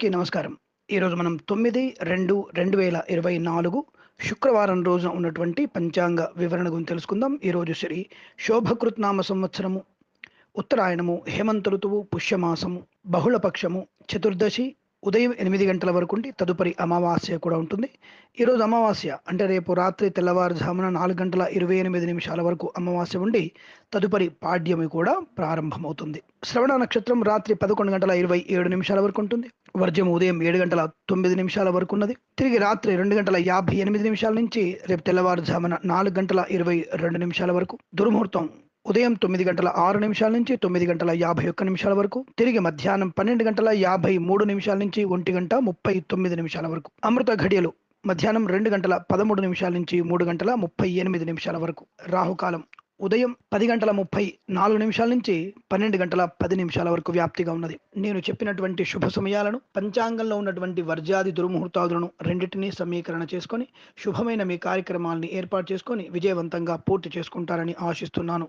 అందరికీ నమస్కారం. ఈరోజు మనం తొమ్మిది రెండు రెండు వేల ఇరవై నాలుగు శుక్రవారం రోజున ఉన్నటువంటి పంచాంగ వివరణ గురించి తెలుసుకుందాం. ఈరోజు శ్రీ శోభకృత్నామ సంవత్సరము ఉత్తరాయణము హేమంత ఋతువు పుష్యమాసము బహుళపక్షము చతుర్దశి ఉదయం ఎనిమిది గంటల వరకు ఉండి తదుపరి అమావాస్య కూడా ఉంటుంది. ఈరోజు అమావాస్య అంటే రేపు రాత్రి తెల్లవారుజామున నాలుగు గంటల ఇరవై ఎనిమిది నిమిషాల వరకు అమావాస్య ఉండి తదుపరి పాడ్యమి కూడా ప్రారంభమవుతుంది. శ్రవణ నక్షత్రం రాత్రి పదకొండు గంటల ఇరవై ఏడు నిమిషాల వరకు ఉంటుంది. వర్జం ఉదయం ఏడు గంటల తొమ్మిది నిమిషాల వరకు ఉన్నది. తిరిగి రాత్రి రెండు గంటల యాభై ఎనిమిది నిమిషాల నుంచి రేపు తెల్లవారుజామున నాలుగు గంటల ఇరవై రెండు నిమిషాల వరకు దుర్ముహూర్తం. ఉదయం తొమ్మిది గంటల ఆరు నిమిషాల నుంచి తొమ్మిది గంటల యాభై ఒక్క నిమిషాల వరకు తిరిగి మధ్యాహ్నం పన్నెండు గంటల యాభై మూడు నిమిషాల నుంచి ఒంటి గంట ముప్పై తొమ్మిది నిమిషాల వరకు. అమృత ఘడియలు మధ్యాహ్నం రెండు గంటల పదమూడు నిమిషాల నుంచి మూడు గంటల ముప్పై ఎనిమిది నిమిషాల వరకు. రాహుకాలం ఉదయం పది గంటల ముప్పై నాలుగు నిమిషాల నుంచి పన్నెండు గంటల పది నిమిషాల వరకు వ్యాప్తిగా ఉన్నది. నేను చెప్పినటువంటి శుభ సమయాలను పంచాంగంలో ఉన్నటువంటి వర్జాది దుర్ముహూర్తాదులను రెండింటినీ సమీకరణ చేసుకొని శుభమైన మీ కార్యక్రమాలని ఏర్పాటు చేసుకొని విజయవంతంగా పూర్తి చేసుకుంటారని ఆశిస్తున్నాను.